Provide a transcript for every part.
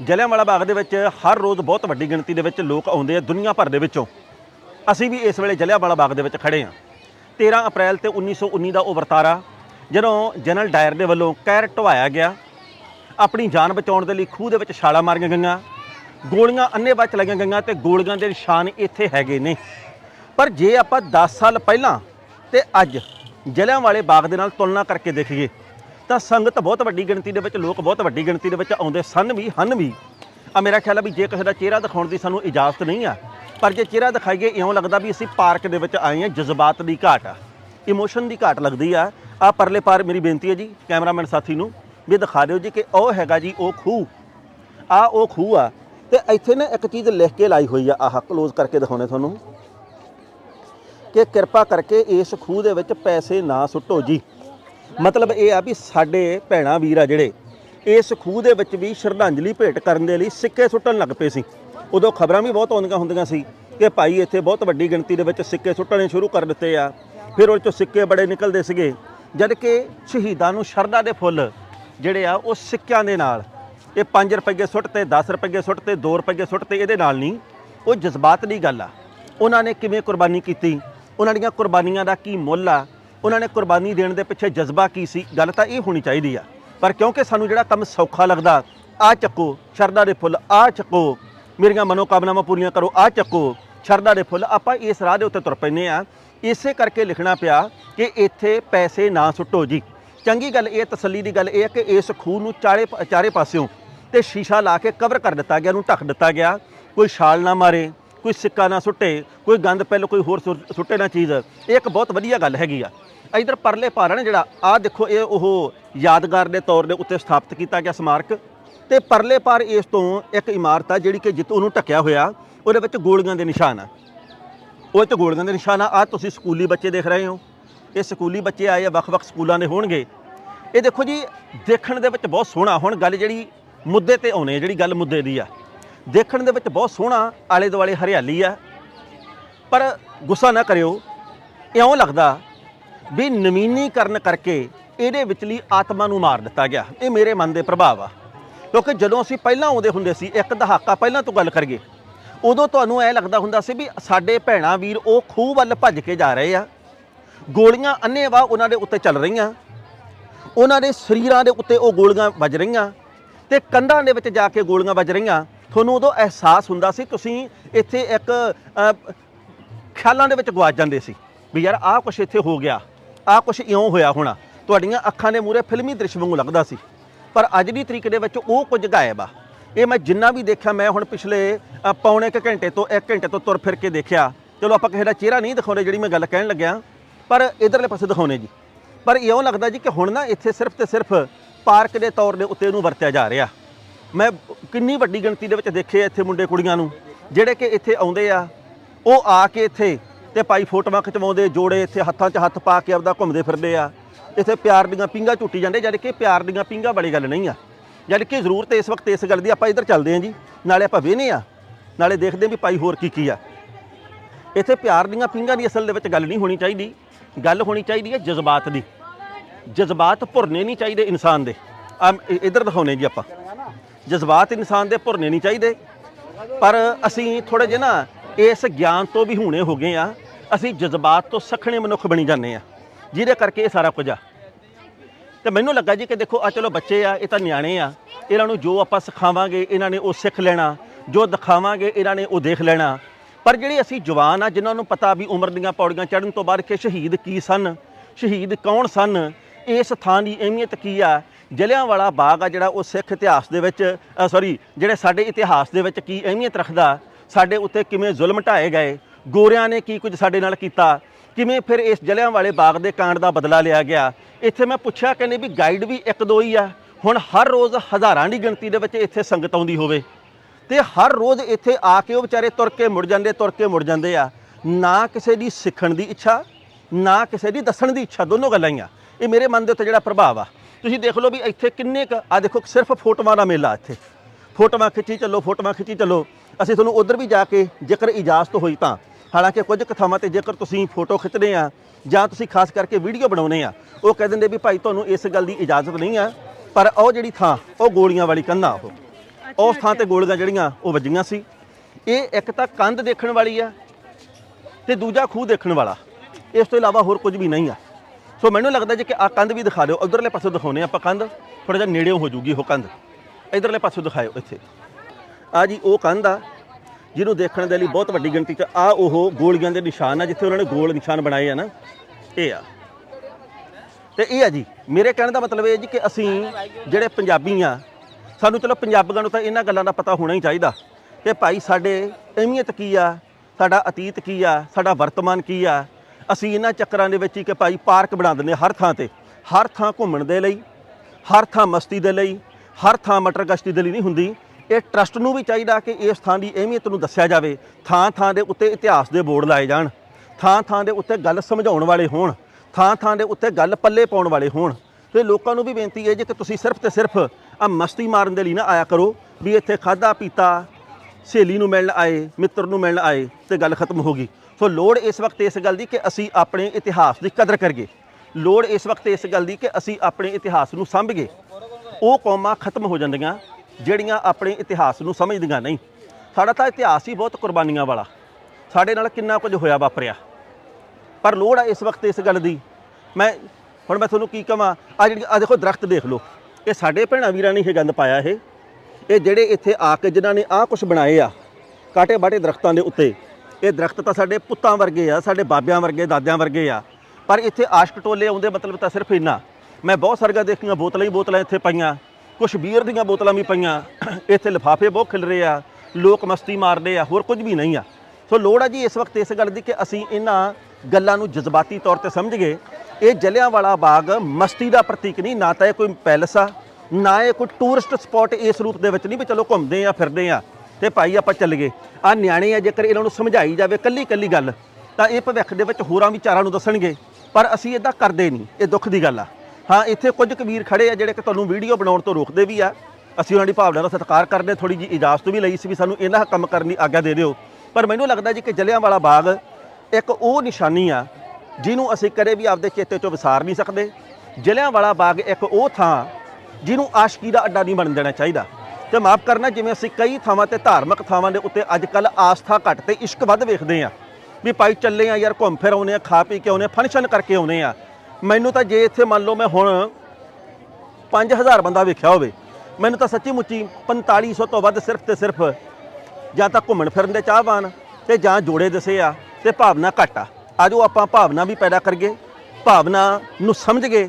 ਜਲਿਆਂਵਾਲਾ ਬਾਗ ਦੇ ਵਿੱਚ ਹਰ ਰੋਜ਼ ਬਹੁਤ ਵੱਡੀ ਗਿਣਤੀ ਦੇ ਵਿੱਚ ਲੋਕ ਆਉਂਦੇ ਆ ਦੁਨੀਆ ਭਰ ਦੇ ਵਿੱਚੋਂ। ਅਸੀਂ ਵੀ ਇਸ ਵੇਲੇ ਜਲਿਆਂਵਾਲਾ ਬਾਗ ਦੇ ਵਿੱਚ ਖੜੇ ਹਾਂ। 13 ਅਪ੍ਰੈਲ ਤੇ 1919 ਦਾ ਉਹ ਵਰਤਾਰਾ, ਜਦੋਂ ਜਨਰਲ ਡਾਇਰ ਦੇ ਵੱਲੋਂ ਕਹਿਰ ਢਵਾਇਆ ਗਿਆ, ਆਪਣੀ ਜਾਨ ਬਚਾਉਣ ਦੇ ਲਈ ਖੂਹ ਦੇ ਵਿੱਚ ਛਾਲਾਂ ਮਾਰੀਆਂ ਗਈਆਂ, ਗੋਲੀਆਂ ਅੰਨ੍ਹੇਵਾਹ ਚਲਾਈਆਂ ਗਈਆਂ ਤੇ ਗੋਲੀਆਂ ਦੇ ਨਿਸ਼ਾਨ ਇੱਥੇ ਹੈਗੇ ਨੇ। ਪਰ ਜੇ ਆਪਾਂ 10 ਸਾਲ ਪਹਿਲਾਂ ਤੇ ਅੱਜ ਜਲਿਆਂਵਾਲੇ ਬਾਗ ਦੇ ਨਾਲ ਤੁਲਨਾ ਕਰਕੇ ਦੇਖੀਏ ਤਾਂ ਸੰਗਤ ਬਹੁਤ ਵੱਡੀ ਗਿਣਤੀ ਦੇ ਵਿੱਚ, ਲੋਕ ਬਹੁਤ ਵੱਡੀ ਗਿਣਤੀ ਦੇ ਵਿੱਚ ਆਉਂਦੇ ਸਨ ਵੀ, ਹਨ ਵੀ। ਆ ਮੇਰਾ ਖਿਆਲ ਆ ਵੀ ਜੇ ਕਿਸੇ ਦਾ ਚਿਹਰਾ ਦਿਖਾਉਣ ਦੀ ਸਾਨੂੰ ਇਜਾਜ਼ਤ ਨਹੀਂ ਆ, ਪਰ ਜੇ ਚਿਹਰਾ ਦਿਖਾਈਏ, ਇਉਂ ਲੱਗਦਾ ਵੀ ਅਸੀਂ ਪਾਰਕ ਦੇ ਵਿੱਚ ਆਏ ਹਾਂ, ਜਜ਼ਬਾਤ ਦੀ ਘਾਟ ਆ। ਇਮੋਸ਼ਨ ਦੀ ਘਾਟ ਲੱਗਦੀ ਆ। ਆ ਪਰਲੇ ਪਾਰ ਮੇਰੀ ਬੇਨਤੀ ਹੈ ਜੀ, ਕੈਮਰਾਮੈਨ ਸਾਥੀ ਨੂੰ, ਵੀ ਦਿਖਾ ਦਿਓ ਜੀ ਕਿ ਉਹ ਹੈਗਾ ਜੀ, ਉਹ ਖੂਹ। ਆ ਉਹ ਖੂਹ ਆ। ਤੇ ਇੱਥੇ ਨਾ ਇੱਕ ਚੀਜ਼ ਲਿਖ ਕੇ ਲਾਈ ਹੋਈ ਆ, ਆਹ ਕਲੋਜ਼ ਕਰਕੇ ਦਿਖਾਉਣੇ ਤੁਹਾਨੂੰ। ਕਿ ਕਿਰਪਾ ਕਰਕੇ ਇਸ ਖੂਹ ਦੇ ਵਿੱਚ ਪੈਸੇ ਨਾ ਸੁੱਟੋ ਜੀ। ਮਤਲਬ ਇਹ ਆ ਵੀ ਸਾਡੇ ਭੈਣਾ, ਵੀਰ ਆ ਜਿਹੜੇ, ਇਸ ਖੂਹ ਦੇ ਵਿੱਚ ਵੀ ਸ਼ਰਧਾਂਜਲੀ ਭੇਟ ਕਰਨ ਦੇ ਲਈ ਸਿੱਕੇ ਸੁੱਟਣ ਲੱਗ ਪਏ ਸੀ। ਉਦੋਂ ਖਬਰਾਂ ਵੀ ਬਹੁਤ ਆਉਂਦੀਆਂ ਹੁੰਦੀਆਂ ਸੀ ਕਿ ਭਾਈ ਇੱਥੇ ਬਹੁਤ ਵੱਡੀ ਗਿਣਤੀ ਦੇ ਵਿੱਚ ਸਿੱਕੇ ਸੁੱਟਣੇ ਸ਼ੁਰੂ ਕਰ ਦਿੱਤੇ ਆ। ਫਿਰ ਉਹ ਚੋਂ ਸਿੱਕੇ ਬੜੇ ਨਿਕਲਦੇ ਸੀਗੇ। ਜਦ ਕਿ ਸ਼ਹੀਦਾਂ ਨੂੰ ਸ਼ਰਧਾ ਦੇ ਫੁੱਲ ਜਿਹੜੇ ਆ, ਉਹ ਸਿੱਕਿਆਂ ਦੇ ਨਾਲ। ਇਹ 5 ਰੁਪਏ ਸੁੱਟ ਤੇ 10 ਰੁਪਏ ਸੁੱਟ ਤੇ 2 ਰੁਪਏ ਸੁੱਟ ਤੇ, ਇਹਦੇ ਨਾਲ ਨਹੀਂ। ਉਹ ਜਜ਼ਬਾਤ ਦੀ ਗੱਲ ਆ। ਉਹਨਾਂ ਨੇ ਕਿਵੇਂ ਕੁਰਬਾਨੀ ਕੀਤੀ? ਉਹਨਾਂ ਦੀਆਂ ਕੁਰਬਾਨੀਆਂ ਦਾ ਕੀ ਮੁੱਲ ਆ? ਉਹਨਾਂ ਨੇ ਕੁਰਬਾਨੀ ਦੇਣ ਦੇ ਪਿੱਛੇ ਜਜ਼ਬਾ ਕੀ ਸੀ? ਗੱਲ ਤਾਂ ਇਹ ਹੋਣੀ ਚਾਹੀਦੀ ਆ। ਪਰ ਕਿਉਂਕਿ ਸਾਨੂੰ ਜਿਹੜਾ ਕੰਮ ਸੌਖਾ ਲੱਗਦਾ, ਆ ਚੱਕੋ, ਸ਼ਰਧਾ ਦੇ ਫੁੱਲ, ਆ ਚੱਕੋ, ਮੇਰੀਆਂ ਮਨੋਕਾਮਨਾਵਾਂ ਪੂਰੀਆਂ ਕਰੋ, ਆ ਚੱਕੋ, ਸ਼ਰਧਾ ਦੇ ਫੁੱਲ, ਆਪਾਂ ਇਸ ਰਾਹ ਦੇ ਉੱਤੇ ਤੁਰ ਪੈਨੇ ਆ। ਇਸੇ ਕਰਕੇ ਲਿਖਣਾ ਪਿਆ ਕਿ ਇੱਥੇ ਪੈਸੇ ਨਾ ਸੁੱਟੋ ਜੀ। ਚੰਗੀ ਗੱਲ ਇਹ, ਤਸੱਲੀ ਦੀ ਗੱਲ ਇਹ ਹੈ ਕਿ ਇਸ ਖੂਹ ਨੂੰ ਚਾਰੇ ਚਾਰੇ ਪਾਸਿਓਂ ਤੇ ਸ਼ੀਸ਼ਾ ਲਾ ਕੇ ਕਵਰ ਕਰ ਦਿੱਤਾ ਗਿਆ, ਉਹਨੂੰ ਢੱਕ ਦਿੱਤਾ ਗਿਆ। ਕੋਈ ਛਾਲ ਨਾ ਮਾਰੇ। ਕੋਈ ਸਿੱਕਾ ਨਾ ਸੁੱਟੇ, ਕੋਈ ਗੰਦ ਪਹਿਲ ਕੋਈ ਹੋਰ ਸੁ- ਸੁੱਟੇ ਨਾ ਚੀਜ਼। ਇਹ ਇੱਕ ਬਹੁਤ ਵਧੀਆ ਗੱਲ ਹੈਗੀ ਆ। ਇਧਰ ਪਰਲੇ ਭਾਰ ਨਾ ਜਿਹੜਾ ਆ ਦੇਖੋ ਇਹ ਉਹ ਯਾਦਗਾਰ ਦੇ ਤੌਰ ਦੇ ਉੱਤੇ ਸਥਾਪਿਤ ਕੀਤਾ ਗਿਆ ਸਮਾਰਕ। ਤੇ ਪਰਲੇ ਪਾਰ ਇਸ ਤੋਂ ਇੱਕ ਇਮਾਰਤ ਆ ਜਿਹੜੀ ਕਿ ਜਿੱਤ ਉਹਨੂੰ ਢੱਕਿਆ ਹੋਇਆ, ਉਹਦੇ ਵਿੱਚ ਗੋਲੀਆਂ ਦੇ ਨਿਸ਼ਾਨ ਆ। ਉਹ 'ਚ ਗੋਲੀਆਂ ਦੇ ਨਿਸ਼ਾਨ ਆ। ਆਹ ਤੁਸੀਂ ਸਕੂਲੀ ਬੱਚੇ ਦੇਖ ਰਹੇ ਹੋ। ਇਹ ਸਕੂਲੀ ਬੱਚੇ ਆਏ ਆ, ਵੱਖ-ਵੱਖ ਸਕੂਲਾਂ ਦੇ ਹੋਣਗੇ। ਇਹ ਦੇਖੋ ਜੀ, ਦੇਖਣ ਦੇ ਵਿੱਚ ਬਹੁਤ ਸੋਹਣਾ। ਹੁਣ ਗੱਲ ਜਿਹੜੀ ਮੁੱਦੇ ਤੇ ਆਉਣੇ ਜਿਹੜੀ ਗੱਲ ਮੁੱਦੇ ਦੀ ਆ। ਦੇਖਣ ਦੇ ਵਿੱਚ ਬਹੁਤ ਸੋਹਣਾ ਆਲੇ ਦੁਆਲੇ ਹਰਿਆਲੀ ਆ। ਪਰ ਗੁੱਸਾ ਨਾ ਕਰਿਓ, ਇਉਂ ਲੱਗਦਾ ਵੀ ਨਵੀਨੀਕਰਨ ਕਰਕੇ ਇਹਦੇ ਵਿਚਲੀ ਆਤਮਾ ਨੂੰ ਮਾਰ ਦਿੱਤਾ ਗਿਆ। ਇਹ ਮੇਰੇ ਮਨ ਦੇ ਪ੍ਰਭਾਵ ਆ। ਕਿਉਂਕਿ ਜਦੋਂ ਅਸੀਂ ਪਹਿਲਾਂ ਆਉਂਦੇ ਹੁੰਦੇ ਸੀ, ਇੱਕ ਦਹਾਕਾ ਪਹਿਲਾਂ ਤੋਂ ਗੱਲ ਕਰੀਏ, ਉਦੋਂ ਤੁਹਾਨੂੰ ਐ ਲੱਗਦਾ ਹੁੰਦਾ ਸੀ ਵੀ ਸਾਡੇ ਭੈਣਾ ਵੀਰ ਉਹ ਖੂਹ ਵੱਲ ਭੱਜ ਕੇ ਜਾ ਰਹੇ ਆ। ਗੋਲੀਆਂ ਅੰਨ੍ਹੇਵਾਹ ਉਹਨਾਂ ਦੇ ਉੱਤੇ ਚੱਲ ਰਹੀਆਂ। ਉਹਨਾਂ ਦੇ ਸਰੀਰਾਂ ਦੇ ਉੱਤੇ ਉਹ ਗੋਲੀਆਂ ਵੱਜ ਰਹੀਆਂ ਤੇ ਕੰਧਾਂ ਦੇ ਵਿੱਚ ਜਾ ਕੇ ਗੋਲੀਆਂ ਵੱਜ ਰਹੀਆਂ। ਤੁਹਾਨੂੰ ਉਦੋਂ ਅਹਿਸਾਸ ਹੁੰਦਾ ਸੀ ਤੁਸੀਂ ਇੱਥੇ ਇੱਕ ਅ, ਖਿਆਲਾਂ ਦੇ ਵਿੱਚ ਗਵਾਚ ਜਾਂਦੇ ਸੀ ਵੀ ਯਾਰ ਆਹ ਕੁਛ ਇੱਥੇ ਹੋ ਗਿਆ ਆਹ ਕੁਛ ਇਉਂ ਹੋਇਆ ਹੋਣਾ। ਤੁਹਾਡੀਆਂ ਅੱਖਾਂ ਦੇ ਮੂਹਰੇ ਫਿਲਮੀ ਦ੍ਰਿਸ਼ ਵਾਂਗੂ ਲੱਗਦਾ ਸੀ। ਪਰ ਅੱਜ ਦੀ ਤਰੀਕ ਦੇ ਵਿੱਚ ਉਹ ਕੁਝ ਗਾਇਬ ਆ। ਇਹ ਮੈਂ ਜਿੰਨਾ ਵੀ ਦੇਖਿਆ ਮੈਂ ਹੁਣ ਪਿਛਲੇ ਅ, ਪੌਣੇ ਕੁ ਘੰਟੇ ਤੋਂ 1 ਘੰਟੇ ਤੋਂ ਤੁਰ ਫਿਰ ਕੇ ਦੇਖਿਆ। ਚਲੋ ਆਪਾਂ ਕਿਸੇ ਦਾ ਚਿਹਰਾ ਨਹੀਂ ਦਿਖਾਉਂਦੇ ਜਿਹੜੀ ਮੈਂ ਗੱਲ ਕਹਿਣ ਲੱਗਿਆ ਪਰ ਇਧਰਲੇ ਪਾਸੇ ਦਿਖਾਉਨੇ ਜੀ। ਪਰ ਇਉਂ ਲੱਗਦਾ ਜੀ ਕਿ ਹੁਣ ਨਾ ਇੱਥੇ ਸਿਰਫ ਤੇ ਸਿਰਫ ਪਾਰਕ ਦੇ ਤੌਰ ਦੇ ਉੱਤੇ ਇਹਨੂੰ ਵਰਤਿਆ ਜਾ ਰਿਹਾ। ਮੈਂ ਕਿੰਨੀ ਵੱਡੀ ਗਿਣਤੀ ਦੇ ਵਿੱਚ ਦੇਖੇ ਆ ਇੱਥੇ ਮੁੰਡੇ ਕੁੜੀਆਂ ਨੂੰ, ਜਿਹੜੇ ਕਿ ਇੱਥੇ ਆਉਂਦੇ ਆ, ਉਹ ਆ ਕੇ ਇੱਥੇ ਤੇ ਭਾਈ ਫੋਟੋਆਂ ਖਿਚਵਾਉਂਦੇ, ਜੋੜੇ ਇੱਥੇ ਹੱਥਾਂ 'ਚ ਹੱਥ ਪਾ ਕੇ ਆਪਦਾ ਘੁੰਮਦੇ ਫਿਰਦੇ ਆ। ਇੱਥੇ ਪਿਆਰ ਦੀਆਂ ਪਿੰਗਾ ਝੁੱਟੀ ਜਾਂਦੇ ਜਦ ਕਿ ਪਿਆਰ ਦੀਆਂ ਪਿੰਗਾ ਵਾਲੀ ਗੱਲ ਨਹੀਂ ਆ। ਜਦ ਕਿ ਜ਼ਰੂਰਤ ਇਸ ਵਕਤ ਇਸ ਗੱਲ ਦੀ, ਆਪਾਂ ਇੱਧਰ ਚੱਲਦੇ ਆਂ ਜੀ, ਨਾਲੇ ਆਪਾਂ ਵੇਹਨੇ ਆ, ਨਾਲੇ ਦੇਖਦੇ ਆਂ ਵੀ ਭਾਈ ਹੋਰ ਕੀ ਕੀ ਆ। ਇੱਥੇ ਪਿਆਰ ਦੀਆਂ ਪਿੰਗਾਂ ਦੀ ਅਸਲ ਦੇ ਵਿੱਚ ਗੱਲ ਨਹੀਂ ਹੋਣੀ ਚਾਹੀਦੀ, ਗੱਲ ਹੋਣੀ ਚਾਹੀਦੀ ਹੈ ਜਜ਼ਬਾਤ ਦੀ। ਜਜ਼ਬਾਤ ਭੁਰਨੇ ਨਹੀਂ ਚਾਹੀਦੇ ਇਨਸਾਨ ਦੇ। ਆ ਇੱਧਰ ਦਿਖਾਉਨੇ ਜੀ ਆਪਾਂ। ਜਜ਼ਬਾਤ ਇਨਸਾਨ ਦੇ ਭੁਰਨੇ ਨਹੀਂ ਚਾਹੀਦੇ। ਪਰ ਅਸੀਂ ਥੋੜੇ ਜਿਹਾ ਨਾ ਇਸ ਗਿਆਨ ਤੋਂ ਵੀ ਹੁਣੇ ਹੋ ਗਏ ਆ। ਅਸੀਂ ਜਜ਼ਬਾਤ ਤੋਂ ਸਖਣੇ ਮਨੁੱਖ ਬਣੀ ਜਾਂਦੇ ਆ। ਜਿਹਦੇ ਕਰਕੇ ਇਹ ਸਾਰਾ ਕੁਝ ਆ। ਤੇ ਮੈਨੂੰ ਲੱਗਾ ਜੀ ਕਿ ਦੇਖੋ ਆ ਚਲੋ ਬੱਚੇ ਆ, ਇਹ ਤਾਂ ਨਿਆਣੇ ਆ। ਇਹਨਾਂ ਨੂੰ ਜੋ ਆਪਾਂ ਸਿਖਾਵਾਂਗੇ, ਇਹਨਾਂ ਨੇ ਉਹ ਸਿੱਖ ਲੈਣਾ। ਜੋ ਦਿਖਾਵਾਂਗੇ, ਇਹਨਾਂ ਨੇ ਉਹ ਦੇਖ ਲੈਣਾ। ਪਰ ਜਿਹੜੇ ਅਸੀਂ ਜਵਾਨ ਆ, ਜਿਨ੍ਹਾਂ ਨੂੰ ਪਤਾ ਵੀ ਉਮਰ ਦੀਆਂ ਪੌੜੀਆਂ ਚੜ੍ਹਨ ਤੋਂ ਬਾਅਦ ਕਿ ਸ਼ਹੀਦ ਕੀ ਸਨ, ਸ਼ਹੀਦ ਕੌਣ ਸਨ, ਇਸ ਥਾਂ ਦੀ ਅਹਿਮੀਅਤ ਕੀ ਆ ਜਲਿਆਂਵਾਲਾ ਬਾਗ ਆ ਜਿਹੜਾ ਉਹ ਸਿੱਖ ਇਤਿਹਾਸ ਦੇ ਵਿੱਚ ਸੌਰੀ ਜਿਹੜੇ ਸਾਡੇ ਇਤਿਹਾਸ ਦੇ ਵਿੱਚ ਕੀ ਅਹਿਮੀਅਤ ਰੱਖਦਾ, ਸਾਡੇ ਉੱਤੇ ਕਿਵੇਂ ਜ਼ੁਲਮ ਢਾਏ ਗਏ, ਗੋਰਿਆਂ ਨੇ ਕੀ ਕੁਝ ਸਾਡੇ ਨਾਲ ਕੀਤਾ, ਕਿਵੇਂ ਫਿਰ ਇਸ ਜਲਿਆਂਵਾਲੇ ਬਾਗ ਦੇ ਕਾਂਡ ਦਾ ਬਦਲਾ ਲਿਆ ਗਿਆ। ਇੱਥੇ ਮੈਂ ਪੁੱਛਿਆ ਕਹਿੰਦੇ ਵੀ ਗਾਈਡ ਵੀ ਇੱਕ ਦੋ ਹੀ ਆ। ਹੁਣ ਹਰ ਰੋਜ਼ ਹਜ਼ਾਰਾਂ ਦੀ ਗਿਣਤੀ ਦੇ ਵਿੱਚ ਇੱਥੇ ਸੰਗਤ ਆਉਂਦੀ ਹੋਵੇ। ਤੇ ਹਰ ਰੋਜ਼ ਇੱਥੇ ਆ ਕੇ ਉਹ ਵਿਚਾਰੇ ਤੁਰ ਕੇ ਮੁੜ ਜਾਂਦੇ, ਤੁਰ ਕੇ ਮੁੜ ਜਾਂਦੇ ਆ। ਨਾ ਕਿਸੇ ਦੀ ਸਿੱਖਣ ਦੀ ਇੱਛਾ, ਨਾ ਕਿਸੇ ਦੀ ਦੱਸਣ ਦੀ ਇੱਛਾ, ਦੋਨੋਂ ਗੱਲਾਂ ਹੀ ਆ। ਇਹ ਮੇਰੇ ਮਨ ਦੇ ਉੱਤੇ ਜਿਹੜਾ ਪ੍ਰਭਾਵ ਆ। ਤੁਸੀਂ ਦੇਖ ਲਓ ਵੀ ਇੱਥੇ ਕਿੰਨੇ ਕ ਆ ਦੇਖੋ ਸਿਰਫ ਫੋਟੋਆਂ ਦਾ ਮੇਲਾ ਇੱਥੇ। ਫੋਟੋਆਂ ਖਿੱਚੀ ਚੱਲੋ ਫੋਟੋਆਂ ਖਿੱਚੀ ਚੱਲੋ। ਅਸੀਂ ਤੁਹਾਨੂੰ ਉਧਰ ਵੀ ਜਾ ਕੇ ਜੇਕਰ ਇਜਾਜ਼ਤ ਹੋਈ ਤਾਂ। ਹਾਲਾਂਕਿ ਕੁਝ ਥਾਵਾਂ ਤੇ ਜੇਕਰ ਤੁਸੀਂ ਫੋਟੋ ਖਿੱਚਦੇ ਆ ਜਾਂ ਤੁਸੀਂ ਖਾਸ ਕਰਕੇ ਵੀਡੀਓ ਬਣਾਉਨੇ ਆ ਉਹ ਕਹਿ ਦਿੰਦੇ ਵੀ ਭਾਈ ਤੁਹਾਨੂੰ ਇਸ ਗੱਲ ਦੀ ਇਜਾਜ਼ਤ ਨਹੀਂ ਆ ਪਰ ਉਹ ਜਿਹੜੀ ਥਾਂ ਉਹ ਗੋਲੀਆਂ ਵਾਲੀ ਕੰਧਾਂ ਉਹ। ਉਸ ਥਾਂ ਤੇ ਗੋਲੀਆਂ ਜਿਹੜੀਆਂ ਉਹ ਵੱਜੀਆਂ ਸੀ। ਇਹ ਇੱਕ ਤਾਂ ਕੰਧ ਦੇਖਣ ਵਾਲੀ ਆ ਤੇ ਦੂਜਾ ਖੂਹ ਦੇਖਣ ਵਾਲਾ। ਇਸ ਤੋਂ ਇਲਾਵਾ ਹੋਰ ਕੁਝ ਵੀ ਨਹੀਂ ਆ। ਸੋ ਮੈਨੂੰ ਲੱਗਦਾ ਜੇ ਕਿ ਆ ਕੰਧ ਵੀ ਦਿਖਾ ਦਿਓ, ਉਧਰਲੇ ਪਾਸੇ ਦਿਖਾਉਨੇ ਆਪਾਂ ਕੰਧ। ਥੋੜਾ ਜਿਹਾ ਨੇੜਿਓਂ ਹੋ ਜੂਗੀ ਉਹ ਕੰਧ। ਇਧਰਲੇ ਪਾਸੇ ਦਿਖਾਇਓ ਇੱਥੇ। ਆ ਜੀ ਉਹ ਕੰਧ ਆ, ਜਿਹਨੂੰ ਦੇਖਣ ਦੇ ਲਈ ਬਹੁਤ ਵੱਡੀ ਗਿਣਤੀ 'ਚ ਆ ਉਹ ਗੋਲੀਆਂ ਦੇ ਨਿਸ਼ਾਨ ਆ, ਜਿੱਥੇ ਉਹਨਾਂ ਨੇ ਗੋਲ ਨਿਸ਼ਾਨ ਬਣਾਏ ਆ ਨਾ। ਇਹ ਆ। ਤੇ ਇਹ ਆ ਜੀ, ਮੇਰੇ ਕਹਿਣ ਦਾ ਮਤਲਬ ਇਹ ਜੀ ਕਿ ਅਸੀਂ ਜਿਹੜੇ ਪੰਜਾਬੀ ਆ, ਸਾਨੂੰ ਚਲੋ ਪੰਜਾਬੀਆਂ ਨੂੰ ਤਾਂ ਇਹਨਾਂ ਗੱਲਾਂ ਦਾ ਪਤਾ ਹੋਣਾ ਹੀ ਚਾਹੀਦਾ। ਕਿ ਭਾਈ ਸਾਡੇ ਅਹਿਮੀਅਤ ਕੀ ਆ, ਸਾਡਾ ਅਤੀਤ ਕੀ ਆ, ਸਾਡਾ ਵਰਤਮਾਨ ਕੀ ਆ ਅਸੀਂ ਇਹਨਾਂ ਚੱਕਰਾਂ ਦੇ ਵਿੱਚ ਹੀ ਕਿ ਭਾਈ ਪਾਰਕ ਬਣਾ ਦਿੰਦੇ ਹਾਂ ਹਰ ਥਾਂ ਤੇ। ਹਰ ਥਾਂ ਘੁੰਮਣ ਦੇ ਲਈ, ਹਰ ਥਾਂ ਮਸਤੀ ਦੇ ਲਈ, ਹਰ ਥਾਂ ਮਟਰ ਗਸ਼ਤੀ ਦੇ ਲਈ ਨਹੀਂ ਹੁੰਦੀ। ਇਹ ਟਰਸਟ ਨੂੰ ਵੀ ਚਾਹੀਦਾ ਕਿ ਇਸ ਥਾਂ ਦੀ ਅਹਿਮੀਅਤ ਨੂੰ ਦੱਸਿਆ ਜਾਵੇ। ਥਾਂ ਥਾਂ ਦੇ ਉੱਤੇ ਇਤਿਹਾਸ ਦੇ ਬੋਰਡ ਲਾਏ ਜਾਣ। ਥਾਂ ਥਾਂ ਦੇ ਉੱਤੇ ਗੱਲ ਸਮਝਾਉਣ ਵਾਲੇ ਹੋਣ। ਥਾਂ ਥਾਂ ਦੇ ਉੱਤੇ ਗੱਲ ਪੱਲੇ ਪਾਉਣ ਵਾਲੇ ਹੋਣ। ਤੇ ਲੋਕਾਂ ਨੂੰ ਵੀ ਬੇਨਤੀ ਹੈ ਜੇ ਕਿ ਤੁਸੀਂ ਸਿਰਫ ਤੇ ਸਿਰਫ ਆ ਮਸਤੀ ਮਾਰਨ ਦੇ ਲਈ ਨਾ ਆਇਆ ਕਰੋ ਵੀ ਇੱਥੇ ਖਾਦਾ ਪੀਤਾ ਸਹੇਲੀ ਨੂੰ ਮਿਲਣ ਆਏ, ਮਿੱਤਰ ਨੂੰ ਮਿਲਣ ਆਏ ਤੇ ਗੱਲ ਖਤਮ ਹੋ ਗਈ। ਸੋ ਲੋੜ ਇਸ ਵਕਤ ਇਸ ਗੱਲ ਦੀ ਕਿ ਅਸੀਂ ਆਪਣੇ ਇਤਿਹਾਸ ਦੀ ਕਦਰ ਕਰੀਏ। ਲੋੜ ਇਸ ਵਕਤ ਇਸ ਗੱਲ ਦੀ ਕਿ ਅਸੀਂ ਆਪਣੇ ਇਤਿਹਾਸ ਨੂੰ ਸਮਝੀਏ ਉਹ ਕੌਮਾਂ ਖਤਮ ਹੋ ਜਾਂਦੀਆਂ ਜਿਹੜੀਆਂ ਆਪਣੇ ਇਤਿਹਾਸ ਨੂੰ ਸਮਝਦੀਆਂ ਨਹੀਂ। ਸਾਡਾ ਤਾਂ ਇਤਿਹਾਸ ਹੀ ਬਹੁਤ ਕੁਰਬਾਨੀਆਂ ਵਾਲਾ। ਸਾਡੇ ਨਾਲ ਕਿੰਨਾ ਕੁਝ ਹੋਇਆ ਵਾਪਰਿਆ। ਪਰ ਲੋੜ ਆ ਇਸ ਵਕਤ ਇਸ ਗੱਲ ਦੀ। ਮੈਂ, ਹੁਣ ਮੈਂ ਤੁਹਾਨੂੰ ਕੀ ਕਹਾਂ ਆ ਜਿਹੜੀ ਆ ਦੇਖੋ ਦਰਖਤ ਦੇਖ ਲਓ। ਇਹ ਸਾਡੇ ਭੈਣਾਂ ਵੀਰਾਂ ਨੇ ਇਹ ਗੰਦ ਪਾਇਆ ਇਹ। ਇਹ ਜਿਹੜੇ ਇੱਥੇ ਆ ਕੇ ਜਿਨ੍ਹਾਂ ਨੇ ਆਹ ਕੁਝ ਬਣਾਏ ਆ, ਕਾਟੇ ਬਾਟੇ ਦਰਖਤਾਂ ਦੇ ਉੱਤੇ, ਇਹ ਦਰਖਤ ਤਾਂ ਸਾਡੇ ਪੁੱਤਾਂ ਵਰਗੇ ਆ, ਸਾਡੇ ਬਾਬਿਆਂ ਵਰਗੇ, ਦਾਦਿਆਂ ਵਰਗੇ ਆ। ਪਰ ਇੱਥੇ ਆਸ਼ਕ ਟੋਲੇ ਆਉਂਦੇ ਮਤਲਬ ਤਾਂ ਸਿਰਫ ਇੰਨਾ। ਮੈਂ ਬਹੁਤ ਸਾਰੀਆਂ ਦੇਖੀਆਂ, ਬੋਤਲਾਂ ਹੀ ਬੋਤਲਾਂ ਇੱਥੇ ਪਈਆਂ ਕੁਝ ਬੀਅਰ ਦੀਆਂ ਬੋਤਲਾਂ ਵੀ ਪਈਆਂ। ਇੱਥੇ ਲਿਫਾਫੇ ਬਹੁਤ ਖਿਲ ਰਹੇ ਆ, ਲੋਕ ਮਸਤੀ ਮਾਰਦੇ ਆ, ਹੋਰ ਕੁਝ ਵੀ ਨਹੀਂ ਆ। ਸੋ ਲੋੜ ਆ ਜੀ ਇਸ ਵਕਤ ਇਸ ਗੱਲ ਦੀ ਕਿ ਅਸੀਂ ਇਹਨਾਂ ਗੱਲਾਂ ਨੂੰ ਜਜ਼ਬਾਤੀ ਤੌਰ ਤੇ ਸਮਝ ਗਏ। ਇਹ ਜਲਿਆਂਵਾਲਾ ਬਾਗ ਮਸਤੀ ਦਾ ਪ੍ਰਤੀਕ ਨਹੀਂ, ਨਾ ਤਾਂ ਇਹ ਕੋਈ ਪੈਲਸ ਆ ਨਾ ਇਹ ਕੋਈ ਟੂਰਿਸਟ ਸਪੌਟ ਇਸ ਰੂਪ ਦੇ ਵਿੱਚ ਨਹੀਂ ਵੀ ਚਲੋ ਘੁੰਮਦੇ ਆ, ਫਿਰਦੇ ਆ ਤੇ ਭਾਈ ਆਪਾਂ ਚੱਲੀਏ ਆ ਨਿਆਣੇ ਆ, ਜੇਕਰ ਇਹਨਾਂ ਨੂੰ ਸਮਝਾਈ ਜਾਵੇ ਕੱਲੀ ਕੱਲੀ ਗੱਲ, ਤਾਂ ਇਹ ਭਵਿੱਖ ਦੇ ਵਿੱਚ ਹੋਰਾਂ ਵਿਚਾਰਾਂ ਨੂੰ ਦੱਸਣਗੇ, ਪਰ ਅਸੀਂ ਇਦਾਂ ਕਰਦੇ ਨਹੀਂ, ਇਹ ਦੁੱਖ ਦੀ ਗੱਲ ਆ। ਹਾਂ, ਇੱਥੇ ਕੁਝ ਕਬੀਰ ਖੜੇ ਆ ਜਿਹੜੇ ਕਿ ਤੁਹਾਨੂੰ ਵੀਡੀਓ ਬਣਾਉਣ ਤੋਂ ਰੋਕਦੇ ਵੀ ਆ। ਅਸੀਂ ਉਹਨਾਂ ਦੀ ਭਾਵਨਾ ਦਾ ਸਤਿਕਾਰ ਕਰਦੇ ਥੋੜੀ ਜੀ ਇਜਾਜ਼ਤ ਵੀ ਲਈ ਸੀ ਵੀ ਸਾਨੂੰ ਇਹਨਾਂ ਕੰਮ ਕਰਨ ਦੀ ਆਗਿਆ ਦੇ ਦਿਓ। ਪਰ ਮੈਨੂੰ ਲੱਗਦਾ ਜੀ ਕਿ ਜਲਿਆਂਵਾਲਾ ਬਾਗ ਇੱਕ ਉਹ ਨਿਸ਼ਾਨੀ ਆ, ਜਿਹਨੂੰ ਅਸੀਂ ਕਦੇ ਵੀ ਆਪਦੇ ਚੇਤੇ ਚੋਂ ਵਿਸਾਰ ਨਹੀਂ ਸਕਦੇ। ਜਲਿਆਂਵਾਲਾ ਬਾਗ ਇੱਕ ਉਹ ਥਾਂ ਜਿਹਨੂੰ ਆਸ਼ਕੀ ਦਾ ਅੱਡਾ ਨਹੀਂ ਬਣ ਦੇਣਾ ਚਾਹੀਦਾ। ਤੇ ਮਾਫ ਕਰਨਾ, ਜਿਵੇਂ ਅਸੀਂ ਕਈ ਥਾਵਾਂ ਤੇ ਧਾਰਮਿਕ ਥਾਵਾਂ ਦੇ ਉੱਤੇ ਅੱਜ ਕੱਲ ਆਸਥਾ ਘੱਟ ਤੇ ਇਸ਼ਕ ਵੱਧ ਵੇਖਦੇ ਆ ਵੀ ਭਾਈ ਚੱਲੇ ਆ ਯਾਰ, ਘੁੰਮ ਫਿਰ ਆਉਨੇ ਆ ਖਾ ਪੀ ਕੇ ਆਉਨੇ ਆ ਫੰਕਸ਼ਨ ਕਰਕੇ ਆਉਨੇ ਆ ਮੈਨੂੰ ਤਾਂ ਜੇ ਇੱਥੇ ਮੰਨ ਲਓ ਮੈਂ ਹੁਣ 5000 ਬੰਦਾ ਵੇਖਿਆ ਹੋਵੇ, ਮੈਨੂੰ ਤਾਂ ਸੱਚੀ ਮੁੱਚੀ 4500 ਤੋਂ ਵੱਧ ਸਿਰਫ ਤੇ ਸਿਰਫ ਜਾਂ ਤਾਂ ਘੁੰਮਣ ਫਿਰਨ ਦੇ ਚਾਹਵਾਨ ਤੇ ਜਾਂ ਜੋੜੇ ਦਸੇ ਆ ਤੇ ਭਾਵਨਾ ਘੱਟ ਆ। ਆਜੋ ਆਪਾਂ ਭਾਵਨਾ ਵੀ ਪੈਦਾ ਕਰੀਏ, ਭਾਵਨਾ ਨੂੰ ਸਮਝ ਗਏ,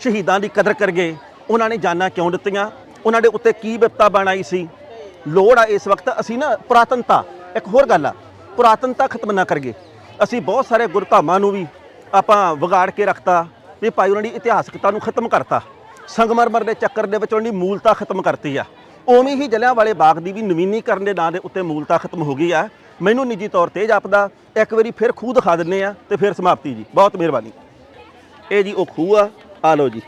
ਸ਼ਹੀਦਾਂ ਦੀ ਕਦਰ ਕਰੀਏ ਉਹਨਾਂ ਨੇ ਜਾਨਾਂ ਕਿਉਂ ਦਿੱਤੀਆਂ? ਉਹਨਾਂ ਦੇ ਉੱਤੇ ਕੀ ਵਿਪਤਾ ਬਣ ਆਈ ਸੀ? ਲੋੜ ਆ ਇਸ ਵਕਤ ਅਸੀਂ ਨਾ ਪੁਰਾਤਨਤਾ, ਇੱਕ ਹੋਰ ਗੱਲ ਆ, ਪੁਰਾਤਨਤਾ ਖਤਮ ਨਾ ਕਰੀਏ। ਅਸੀਂ ਬਹੁਤ ਸਾਰੇ ਗੁਰਧਾਮਾਂ ਨੂੰ ਵੀ ਆਪਾਂ ਵਿਗਾੜ ਕੇ ਰੱਖਤਾ, ਵੀ ਭਾਈ ਉਹਨਾਂ ਦੀ ਇਤਿਹਾਸਕਤਾ ਨੂੰ ਖਤਮ ਕਰਤਾ। ਸੰਗਮਰਮਰ ਦੇ ਚੱਕਰ ਦੇ ਵਿੱਚ ਉਹਨਾਂ ਦੀ ਮੂਲਤਾ ਖਤਮ ਕਰਤੀ ਆ। ਉਵੇਂ ਹੀ ਜਲਿਆਂਵਾਲੇ ਬਾਗ ਦੀ ਵੀ ਨਵੀਨੀਕਰਨ ਦੇ ਨਾਂ ਦੇ ਉੱਤੇ ਮੂਲਤਾ ਖਤਮ ਹੋ ਗਈ ਆ। ਮੈਨੂੰ ਨਿੱਜੀ ਤੌਰ ਤੇ ਜਾਪਦਾ, ਇੱਕ ਵਾਰੀ ਫਿਰ ਖੂਹ ਦਿਖਾ ਦਿੰਨੇ ਆ ਤੇ ਫਿਰ ਸਮਾਪਤੀ ਜੀ। ਬਹੁਤ ਮਿਹਰਬਾਨੀ। ਇਹ ਜੀ ਉਹ ਖੂਹ ਆ ਆ ਲਓ ਜੀ।